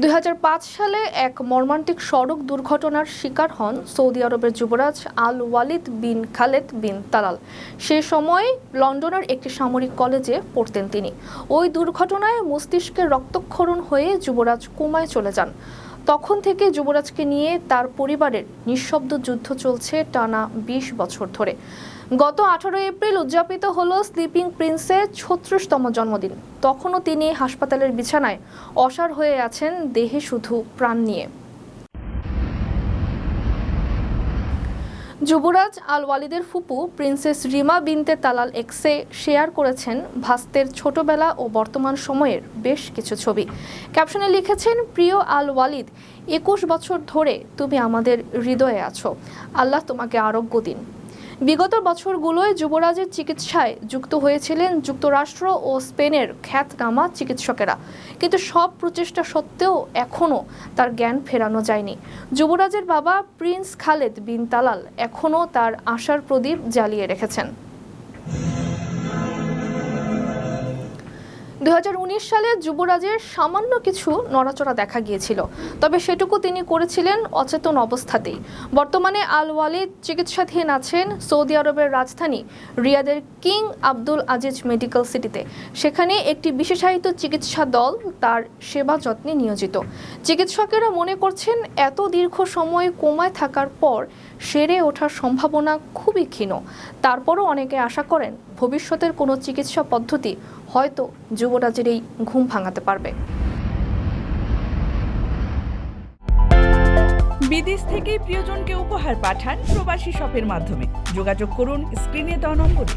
দুই হাজার পাঁচ সালে এক মর্মান্তিক সড়ক দুর্ঘটনার শিকার হন সৌদি আরবের যুবরাজ Al Walid bin Khaled bin Talal. সে সময় লন্ডনের একটি সামরিক কলেজে পড়তেন তিনি। ওই দুর্ঘটনায় মস্তিষ্কে রক্তক্ষরণ হয়ে যুবরাজ কুমায় চলে যান। তখন থেকে যুবরাজকে নিয়ে তার পরিবারের নিঃশব্দ যুদ্ধ চলছে টানা বিশ বছর ধরে। গত আঠারো এপ্রিল উদযাপিত হল স্লিপিং প্রিন্সের ছত্রিশতম জন্মদিন। তখনও তিনি হাসপাতালের বিছানায় অসার হয়ে আছেন দেহে শুধু প্রাণ নিয়ে। যুবরাজ আল ওয়ালিদের ফুপু, প্রিন্সেস রিমা বিনতে তালাল এক্সে শেয়ার করেছেন ভাস্তের ছোটবেলা ও বর্তমান সময়ের বেশ কিছু ছবি। ক্যাপশনে লিখেছেন, প্রিয় আল ওয়ালিদ, একুশ বছর ধরে তুমি আমাদের হৃদয়ে আছো। আল্লাহ তোমাকে আরোগ্য দিন। বিগত বছরগুলোয় যুবরাজের চিকিৎসায় যুক্ত হয়েছিলেন যুক্তরাষ্ট্র ও স্পেনের খ্যাতনামা চিকিৎসকেরা। কিন্তু সব প্রচেষ্টা সত্ত্বেও এখনও তার জ্ঞান ফেরানো যায়নি। যুবরাজের বাবা প্রিন্স খালেদ বিন তালাল এখনও তার আশার প্রদীপ জ্বালিয়ে রেখেছেন। দুই হাজার উনিশ সালে যুবরাজের সামান্য কিছু নড়াচড়া দেখা গিয়েছিল। তবে সেটুকু তিনি করেছিলেন অচেতন অবস্থাতেই। বর্তমানে আল ওয়ালিদ চিকিৎসাধীন আছেন সৌদি আরবের রাজধানী রিয়াদের কিং আব্দুল আজিজ মেডিকেল সিটিতে। সেখানে একটি বিশেষায়িত চিকিৎসা দল তার সেবা যত্নে নিয়োজিত। চিকিৎসকেরা মনে করছেন, এত দীর্ঘ সময় কোমায় থাকার পর সেরে ওঠার সম্ভাবনা খুবই ক্ষীণ। তারপরও অনেকে আশা করেন, ভবিষ্যতের কোনো চিকিৎসা পদ্ধতি হয়তো যুবরাজের এই ঘুম ভাঙাতে পারবে। বিদেশ থেকে প্রিয়জনকে উপহার পাঠান প্রবাসী শপের মাধ্যমে। যোগাযোগ করুন স্ক্রিনে দেওয়া নম্বরে।